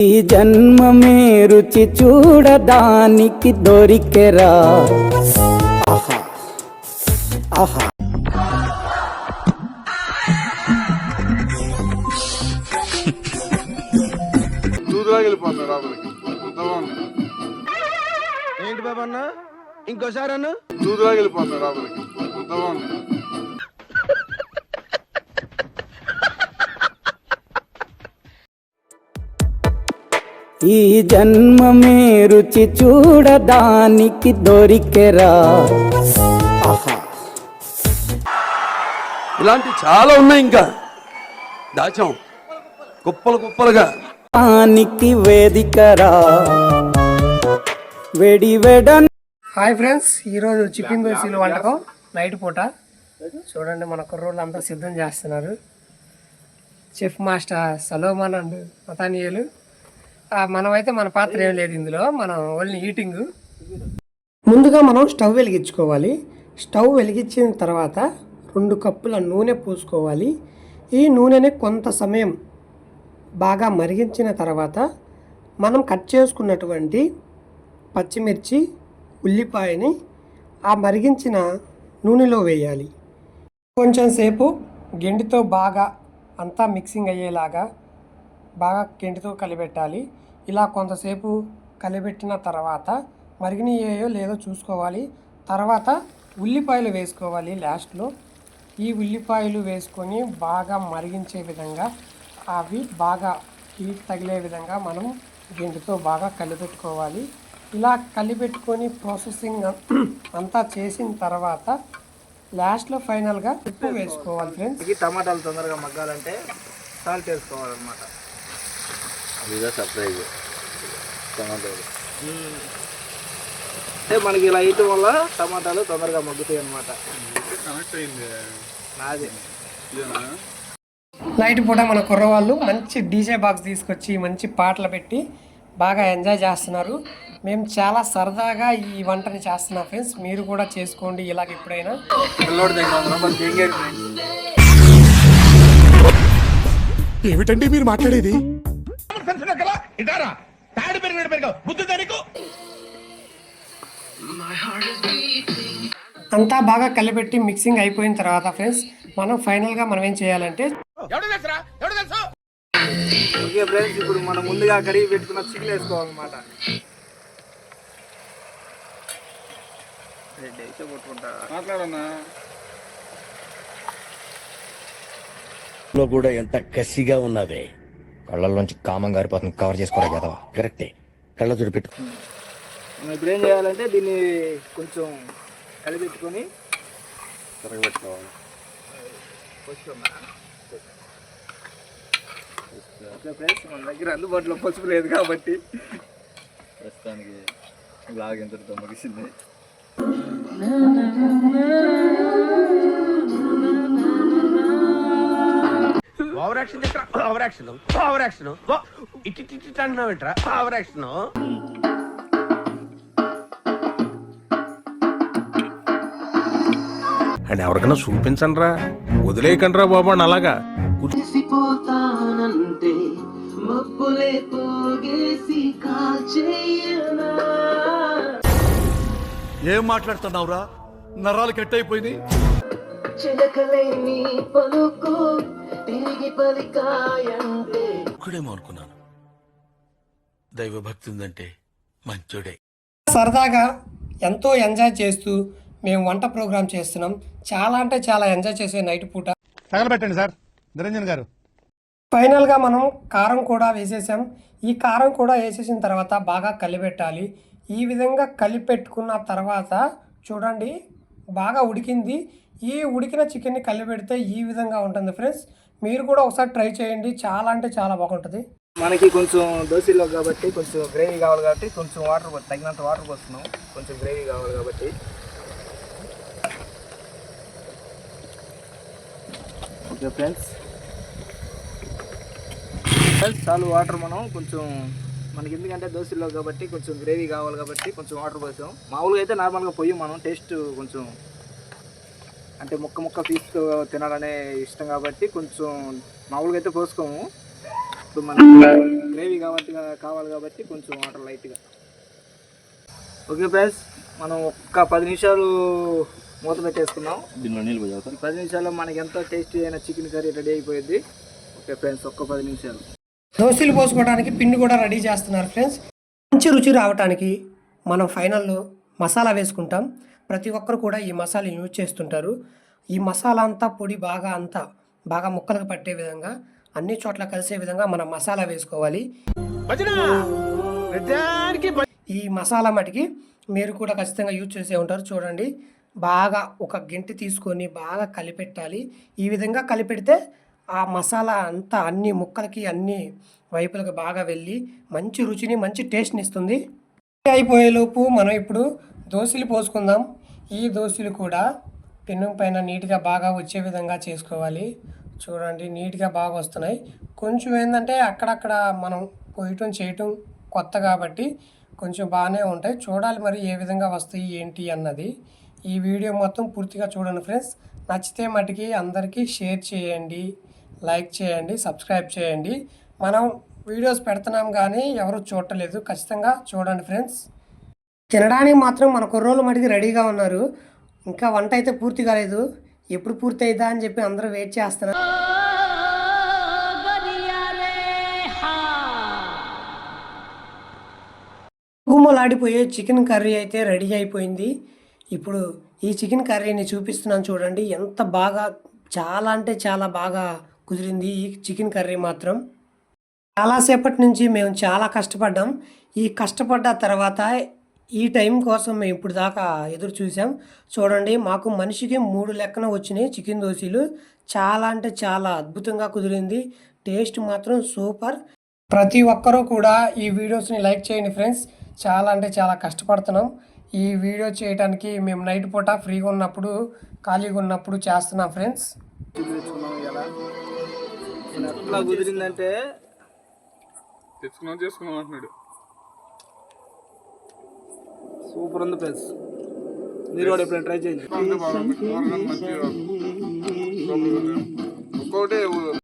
ఈ జన్మమే రుచి చూడడానికి దొరికెరా. ఆహా. ఆహా. ఏంటి బాబు అన్న? ఇంకోసారి అన్న? దూదులాగా వెళ్ళిపోతాడు ఈ జన్మమే రుచి చూడడానికి దొరికెరా. ఇలాంటి చాలా ఉన్నాయి ఇంకా. దాచాం. కుప్పలు కుప్పలుగా. దానికి వేదికరా. వెడి వెడ హాయ్ ఫ్రెండ్స్ ఈరోజు చికెన్ దోశలు వంటకం నైట్ పూట. చూడండి మన కుర్రోళ్ళు అంతా సిద్ధం చేస్తున్నారు. చెఫ్ మాస్టర్ సలోమాన్ అండ్ మతానియలు. మనమైతే మన పాత్ర ఏం లేదు ఇందులో. మనం ఓన్లీ హీటింగ్ ముందుగా మనం స్టవ్ వెలిగించుకోవాలి. స్టవ్ వెలిగించిన తర్వాత రెండు కప్పుల నూనె పోసుకోవాలి. ఈ నూనెని కొంత సమయం బాగా మరిగించిన తర్వాత మనం కట్ చేసుకున్నటువంటి పచ్చిమిర్చి ఉల్లిపాయని ఆ మరిగించిన నూనెలో వేయాలి. కొంచెం సేపు గెండితో బాగా అంతా మిక్సింగ్ అయ్యేలాగా బాగా కెంటితో కలిపెట్టాలి. ఇలా కొంతసేపు కలిపెట్టిన తర్వాత మరిగినయ్యాయో లేదో చూసుకోవాలి. తర్వాత ఉల్లిపాయలు వేసుకోవాలి లాస్ట్లో. ఈ ఉల్లిపాయలు వేసుకొని బాగా మరిగించే విధంగా అవి బాగా హీట్ తగిలే విధంగా మనం గెంటితో బాగా కలిపెట్టుకోవాలి. ఇలా కలిపెట్టుకొని ప్రాసెసింగ్ అంతా చేసిన తర్వాత లాస్ట్లో ఫైనల్గా ఉప్పు వేసుకోవాలి ఫ్రెండ్స్. టమాటాలు తొందరగా మగ్గాలంటే సాల్ట్ వేసుకోవాలన్నమాట. అంటే మనకి ఇలా వేయటం వల్ల టమాటాలు తొందరగా మగ్గుతాయి అన్నమాట. కనెక్ట్ అయింది. నాది. ఇదేనా? నైట్ పూట మన కుర్రవాళ్ళు మంచి డీజే బాక్స్ తీసుకొచ్చి మంచి పాటలు పెట్టి బాగా ఎంజాయ్ చేస్తున్నారు. మేము చాలా సరదాగా ఈ వంటని చేస్తున్నాం ఫ్రెండ్స్. మీరు కూడా చేసుకోండి ఇలాగ ఎప్పుడైనా. దగ్గర మాట్లాడేది అంతా బాగా కలిపెట్టి మిక్సింగ్ అయిపోయిన తర్వాత ఫ్రెండ్స్ మనం ఫైనల్గా మనం ఏం చేయాలంటే ఓకే ఫ్రెండ్స్ ఇప్పుడు మనం ముందుగా కడిగి పెట్టుకున్న చికెన్ వేసుకోవాలన్నమాట. మాట్లాడన్నా? లో కూడా ఎంత కసిగా ఉన్నదే కళ్ళల్లోంచి కామం గారిపోతుంది కవర్ చేసుకోరా కదా కరెక్టే కళ్ళ చూడు పెట్టు మనం ఇప్పుడు ఏం చేయాలంటే దీన్ని కొంచెం కలిపెట్టుకొని తిరగబెట్టుకోవాలి ఫ్రెండ్స్ మన దగ్గర అందుబాటులో పసుపు లేదు కాబట్టి ప్రస్తుతానికి బ్లాగ్ ఎంతటితో ముగిసింది ఓవర్ యాక్షన్ దగ్గర ఓవర్ యాక్షన్ ఓవర్ యాక్షన్ ఇటు ఇటు ఇటు అంటున్నావు ఏంట్రా? ఓవర్ యాక్షన్ అండ్ ఎవరికైనా చూపించండి రా వదిలేయకండి రా బాబు అని అలాగా. ఏం మాట్లాడుతున్నావురా? నరాలు కట్ అయిపోయింది చిలకలేని పలుకు తిరిగి పలికాయంటే. ఒక్కడేమో అనుకున్నాను. దైవభక్తి ఉందంటే మంచోడే. సరదాగా ఎంతో ఎంజాయ్ చేస్తూ మేము వంట ప్రోగ్రామ్ చేస్తున్నాం. చాలా అంటే చాలా ఎంజాయ్ చేసే నైట్ పూట. తగలబెట్టండి సార్ నిరంజన్ గారు. ఫైనల్గా మనం కారం కూడా వేసేసాం. ఈ కారం కూడా వేసేసిన తర్వాత బాగా కలిపెట్టాలి. ఈ విధంగా కలిపెట్టుకున్న తర్వాత చూడండి బాగా ఉడికింది. ఈ ఉడికిన చికెన్ని కలిపెడితే ఈ విధంగా ఉంటుంది ఫ్రెండ్స్. మీరు కూడా ఒకసారి ట్రై చేయండి. చాలా అంటే చాలా బాగుంటుంది. మనకి కొంచెం దోశలో కాబట్టి కొంచెం గ్రేవీ కావాలి కాబట్టి కొంచెం వాటర్ తగినంత వాటర్ పోస్తున్నాం. కొంచెం గ్రేవీ కావాలి కాబట్టి. Okay friends. ఫ్రెండ్స్ చాలు వాటర్ మనం కొంచెం మనకి ఎందుకంటే దోశలో కాబట్టి కొంచెం గ్రేవీ కావాలి కాబట్టి కొంచెం వాటర్ పోసాం. మామూలుగా అయితే నార్మల్గా పోయి మనం. టేస్ట్ కొంచెం అంటే ముక్క ముక్క పీస్ తినాలనే ఇష్టం కాబట్టి కొంచెం మామూలుగా అయితే పోసుకోము. ఇప్పుడు మనకి గ్రేవీ కాబట్టి కావాలి కాబట్టి కొంచెం వాటర్ లైట్గా. ఓకే ఫ్రెండ్స్ మనం ఒక్క పది నిమిషాలు మూత పెట్టేసుకుందాం. దీనిలో నీళ్ళు పోయి ఈ పది నిమిషాల్లో మనకి ఎంతో టేస్టీ అయిన చికెన్ కర్రీ రెడీ అయిపోయింది ఓకే ఫ్రెండ్స్ ఒక్క పది నిమిషాలు. దోశలు పోసుకోవడానికి పిండి కూడా రెడీ చేస్తున్నారు ఫ్రెండ్స్. మంచి రుచి రావడానికి మనం ఫైనల్లో మసాలా వేసుకుంటాం. ప్రతి ఒక్కరు కూడా ఈ మసాలా యూజ్ చేస్తుంటారు. ఈ మసాలా అంతా పొడి బాగా అంతా బాగా ముక్కలకు పట్టే విధంగా అన్ని చోట్ల కలిసే విధంగా మనం మసాలా వేసుకోవాలి. ఈ మసాలా మటుకి మీరు కూడా ఖచ్చితంగా యూజ్ చేసే ఉంటారు. చూడండి బాగా ఒక గంటి తీసుకొని బాగా కలిపెట్టాలి. ఈ విధంగా కలిపెడితే ఆ మసాలా అంతా అన్ని ముక్కలకి అన్ని వైపులకు బాగా వెళ్ళి మంచి రుచిని మంచి టేస్ట్ని ఇస్తుంది. అయిపోయేలోపు మనం ఇప్పుడు దోశలు పోసుకుందాం. ఈ దోశలు కూడా పెనం పైన నీట్గా బాగా వచ్చే విధంగా చేసుకోవాలి. చూడండి నీట్గా బాగా వస్తున్నాయి. కొంచెం ఏంటంటే అక్కడక్కడ మనం పోయటం చేయటం కొత్త కాబట్టి కొంచెం బాగానే ఉంటాయి. చూడాలి మరి ఏ విధంగా వస్తాయి ఏంటి అన్నది. ఈ వీడియో మొత్తం పూర్తిగా చూడండి ఫ్రెండ్స్. నచ్చితే మటుకి అందరికీ షేర్ చేయండి లైక్ చేయండి సబ్స్క్రైబ్ చేయండి. మనం వీడియోస్ పెడుతున్నాం కానీ ఎవరు చూడలేదు ఖచ్చితంగా చూడండి ఫ్రెండ్స్. తినడానికి మాత్రం మన కుర్రోళ్ళు మటుకు రెడీగా ఉన్నారు. ఇంకా వంట అయితే పూర్తి కాలేదు. ఎప్పుడు పూర్తి అవుతా అని చెప్పి అందరూ వెయిట్ చేస్తున్నారు. గుమ్మలాడిపోయే చికెన్ కర్రీ అయితే రెడీ అయిపోయింది. ఇప్పుడు ఈ చికెన్ కర్రీని చూపిస్తున్నాను చూడండి. ఎంత బాగా చాలా అంటే చాలా బాగా కుదిరింది ఈ చికెన్ కర్రీ మాత్రం. చాలాసేపటి నుంచి మేము చాలా కష్టపడ్డాం. ఈ కష్టపడ్డ తర్వాత ఈ టైం కోసం మేము ఇప్పుడు దాకా ఎదురు చూసాం. చూడండి మాకు మనిషికి మూడు లెక్కన వచ్చినాయి చికెన్ దోశలు. చాలా అంటే చాలా అద్భుతంగా కుదిరింది. టేస్ట్ మాత్రం సూపర్. ప్రతి ఒక్కరూ కూడా ఈ వీడియోస్ని లైక్ చేయండి ఫ్రెండ్స్. చాలా అంటే చాలా కష్టపడుతున్నాం. ఈ వీడియో చేయడానికి మేము నైట్ పూట ఫ్రీగా ఉన్నప్పుడు ఖాళీగా ఉన్నప్పుడు చేస్తున్నాం ఫ్రెండ్స్. కుదిరిందంటే తెచ్చుకున్నాం చేసుకున్నాం అంటున్నాడు. సూపర్ ఉంది ఫ్రెండ్స్ మీరు కూడా ఎప్పుడైనా ట్రై చేయండి అంతే బాగుంది కూరగాయలు మంచిగా ఒక్కొక్కటి